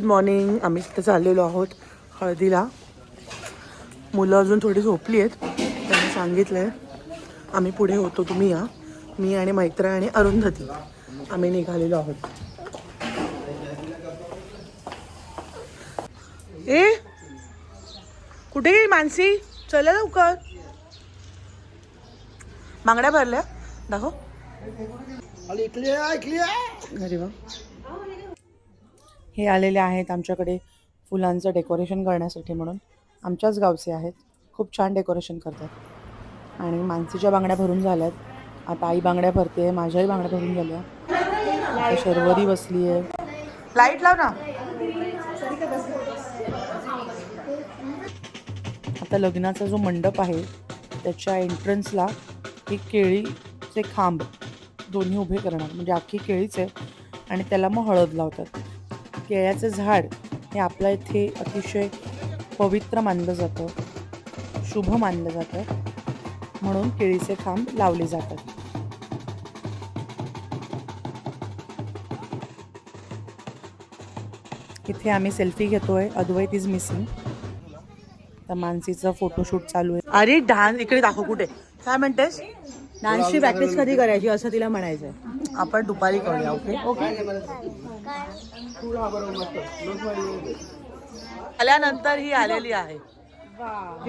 Good morning आम्ही तिथे चाललेलो आहोत हळदीला. मुलं अजून थोडी झोपली आहेत त्यांनी सांगितलं आहे आम्ही पुढे होतो तुम्ही या. मी आणि मैत्र आणि अरुंधती. आम्ही निघालेलो आहोत. ए कुठे गेली मानसी? चला लवकर. बांगड्या भरल्या. दाखव. घरी वा. हे आलेले आहेत आमच्याकडे फुलांचं डेकोरेशन करण्यासाठी म्हणून. आमच्याच गावचे आहेत. खूप छान डेकोरेशन करतात. आणि मानसीच्या बांगड्या भरून झाल्यात. आता आई बांगड्या भरते माझ्याही बांगड्या भरून झाल्या. शर्वरी बसली आहे. लाइट लाव ना. आता लग्नाचा जो मंडप आहे त्याच्या एंट्रन्सला ही केळीचे खांब दोन्ही उभे करणार. म्हणजे अख्खी केळीच आहे आणि त्याला मग हळद लावतात. केळ्याचं झाड हे आपल्या इथे अतिशय पवित्र मानलं जातं शुभ मानलं जातं. म्हणून केळीचे खांब लावले जातात. इथे आम्ही सेल्फी घेतोय. अद्वैत इज मिसिंग तर मानसीचं फोटोशूट चालू आहे. अरे डान्स इकडे दाखव कुठे? काय म्हणतेस? डान्सची प्रॅक्टिस कधी करायची असं तिला म्हणायचंय. आपण दुपारी करूया ओके? ओके. आल्यानंतर ही आलेली आहे.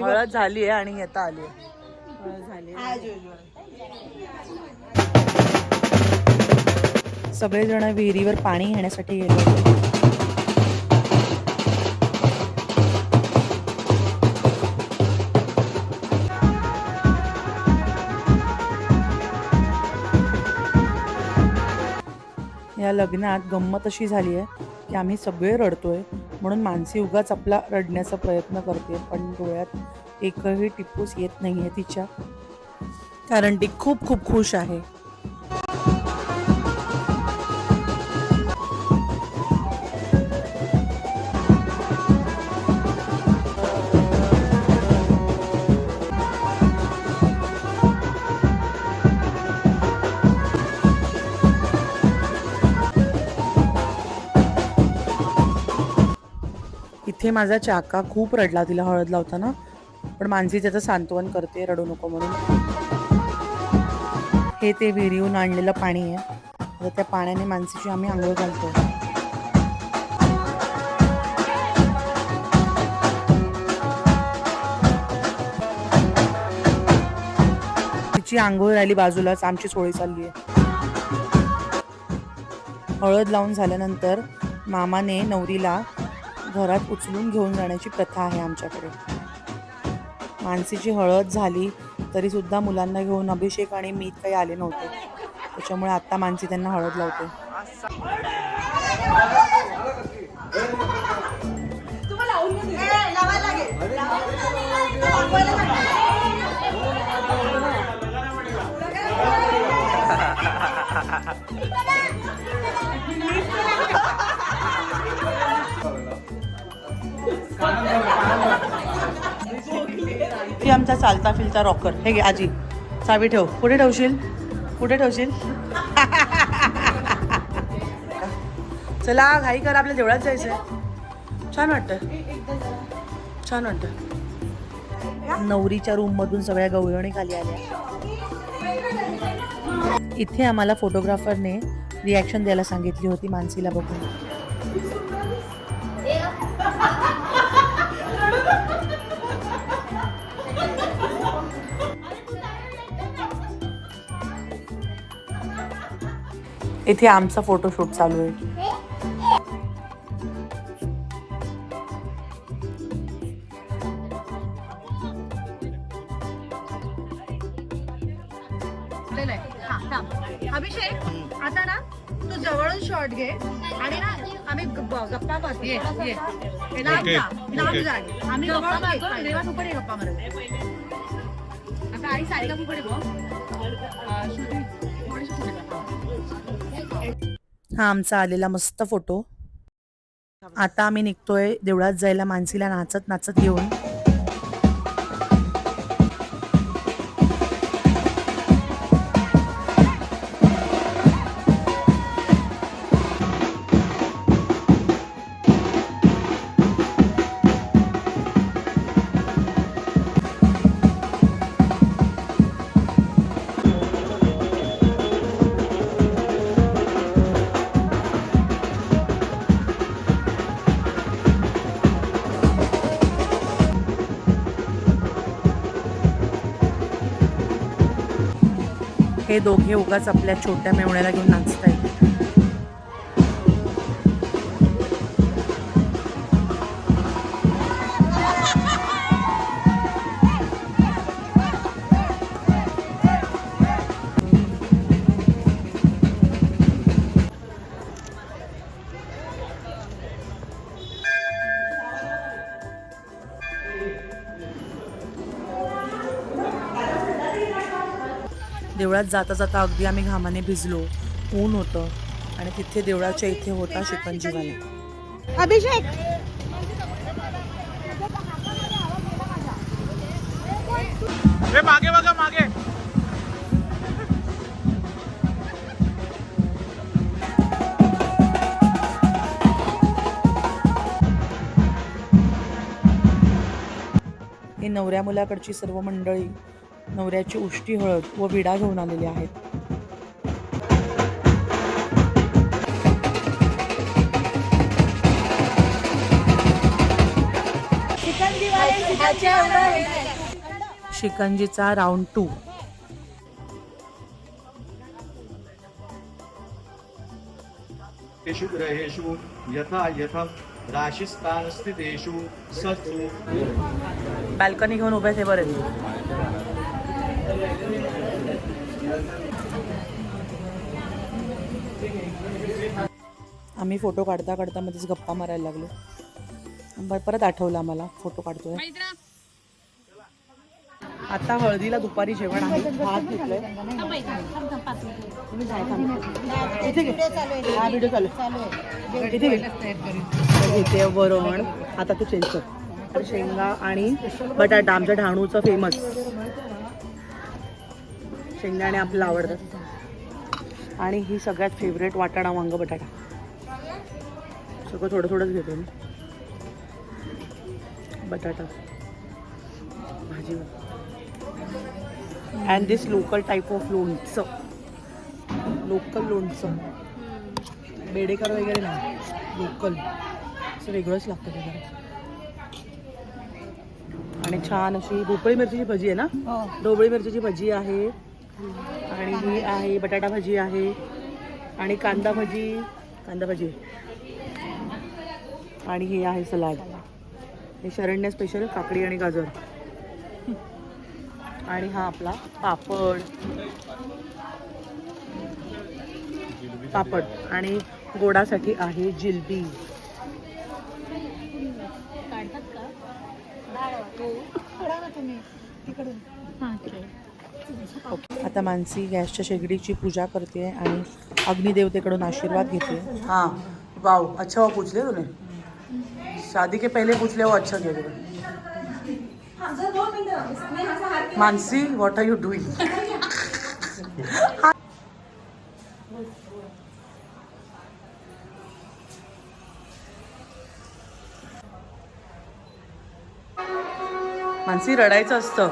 हळद झाली आहे आणि येता आली आहे. सगळेजण विहिरीवर पाणी घेण्यासाठी गेले या लग्नात गंमत अशी झाली आहे की आम्ही सगळे रडतोय म्हणून मानसी उगाच आपला रडण्याचा प्रयत्न करते पण डोळ्यात एकही टिपूस येत नाही आहे तिच्या. कारण ती खूप खूप खुश आहे. इथे माझा चाका खूप रडला तिला हळद लावताना. पण मानसी त्याचं सांत्वन करते रडू नको म्हणून. हे ते विहिरीहून आणलेलं पाणी आहे. तर त्या पाण्याने मानसीची आम्ही आंघोळ घालतो. तिची आंघोळ राहिली बाजूलाच आमची सोळी चालली आहे. हळद लावून झाल्यानंतर मामाने नवरीला घरात उचलून घेऊन जाण्याची प्रथा आहे आमच्याकडे. मानसीची हळद झाली तरी सुद्धा मुलांना घेऊन अभिषेक आणि मीत काही आले नव्हते. त्याच्यामुळे आता मानसी त्यांना हळद लावते. ती आमचा चालता फिरता रॉकर हे घे आजी. चावी ठेव. कुठे ठेवशील? कुठे ठेवशील? चला घाई कर आपल्या देवळात जायचंय. छान वाटतं. छान वाटतं. नवरीच्या रूम मधून सगळ्या गवळणी खाली आल्या. इथे आम्हाला फोटोग्राफरने रिॲक्शन द्यायला सांगितली होती मानसीला बघून. इथे आमचा फोटोशूट चालू आहे. हा. अभिषेक आता ना तू जवळून शॉट घे. आणि ना आम्ही गप्पा मारतो ये, ये. लांब जा, लांब जा. आम्ही गप्पा मारतो मारत. आता आई बघ. हा आमचा आलेला मस्त फोटो. आता आम्ही निघतोय देवळात जायला मानसीला नाचत नाचत घेऊन. हे दोघे उगाच आपल्या छोट्या मेवण्याला घेऊन नाचतायत. देवळात जाता जाता अगदी आम्ही घामाने भिजलो. ऊन होतं. आणि तिथे देवळाच्या इथे होता शिकंजीवाला. अभिषेक! हे मागे बघा मागे. हे नवऱ्या मुलाकडची सर्व मंडळी नवऱ्याची उष्टी हळद व विडा घेऊन आलेली आहेत. शिकंजीचा राऊंड टू तेषु ग्रहेषु यथा यथा सत्सु। बॅल्कनी घेऊन उभे ते बरे आम्ही फोटो काढता काढता मध्येच गप्पा मारायला लागलो. परत आठवलं आम्हाला फोटो काढतोय. आता हळदीला दुपारी जेवण आहे भात घेतलंय. हा व्हिडिओ चालू घेते वरण. आता तू चेंज कर. शेंगा आणि बटाटा आमच्या ढाणूचं फेमस शेंगदाणे आपल्याला आवडतात. आणि ही सगळ्यात फेवरेट वाटाणा वांग बटाटा. सगळं थोडं थोडंच घेते मी. बटाटा. भाजी. And this local type of लोणचं लोकल लोणचं बेडेकर वगैरे नाही. लोकल असं वेगळंच लागतं ते जरा. आणि छान अशी भोपळी मिरचीची भजी आहे ना? ढोबळी मिरचीची भजी आहे. आणि ही आहे बटाटा भाजी आहे. आणि कांदा भजी कांदा भजी. आणि ही आहे सलाड. हे शरण्य स्पेशल काकडी आणि गाजर. आणि हा आपला पापड. पापड. आणि गोडासाठी आहे जिलबी. आता मानसी गॅसच्या शेगडीची पूजा करते आणि अग्निदेवतेकडून आशीर्वाद घेते. हाँ. वाओ अच्छा हुआ पूछ लिया तूने शादी के पहले पूछ लिया वो अच्छा किया तूने Mansi what are you doing Mansi रडायचं असतं.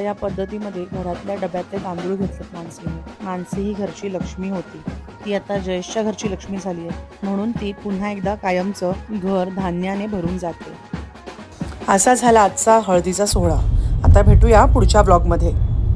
आता या पद्धतीमध्ये घरातल्या डब्यातले तांदूळ घेतलेत मानसीने. मानसी ही घरची लक्ष्मी होती. ती आता जयेशच्या घरची लक्ष्मी झाली आहे. म्हणून ती पुन्हा एकदा कायमचं घर धान्याने भरून जाते. असा झाला आजचा हळदीचा सोहळा. आता भेटूया पुढच्या ब्लॉगमध्ये.